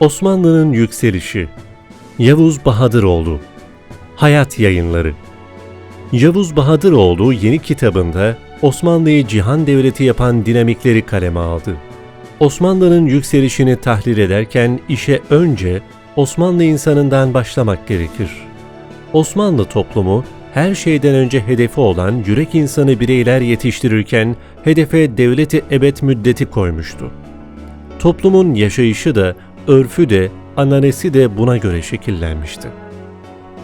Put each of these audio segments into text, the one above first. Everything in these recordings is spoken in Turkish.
Osmanlı'nın yükselişi Yavuz Bahadıroğlu Hayat Yayınları Yavuz Bahadıroğlu yeni kitabında Osmanlı'yı cihan devleti yapan dinamikleri kaleme aldı. Osmanlı'nın yükselişini tahlil ederken işe önce Osmanlı insanından başlamak gerekir. Osmanlı toplumu her şeyden önce hedefi olan yürek insanı bireyler yetiştirirken hedefe devleti ebed müddeti koymuştu. Toplumun yaşayışı da, örfü de, ananesi de buna göre şekillenmişti.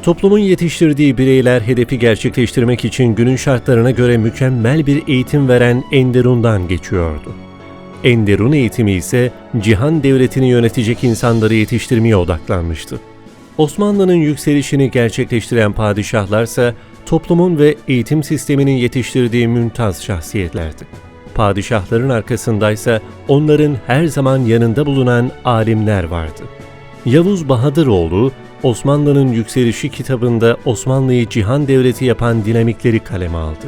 Toplumun yetiştirdiği bireyler hedefi gerçekleştirmek için günün şartlarına göre mükemmel bir eğitim veren Enderun'dan geçiyordu. Enderun eğitimi ise cihan devletini yönetecek insanları yetiştirmeye odaklanmıştı. Osmanlı'nın yükselişini gerçekleştiren padişahlarsa toplumun ve eğitim sisteminin yetiştirdiği mümtaz şahsiyetlerdi. Padişahların arkasındaysa onların her zaman yanında bulunan alimler vardı. Yavuz Bahadıroğlu, Osmanlı'nın Yükselişi kitabında Osmanlı'yı cihan devleti yapan dinamikleri kaleme aldı.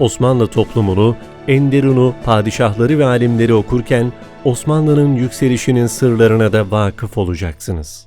Osmanlı toplumunu, Enderun'u, padişahları ve alimleri okurken Osmanlı'nın yükselişinin sırlarına da vakıf olacaksınız.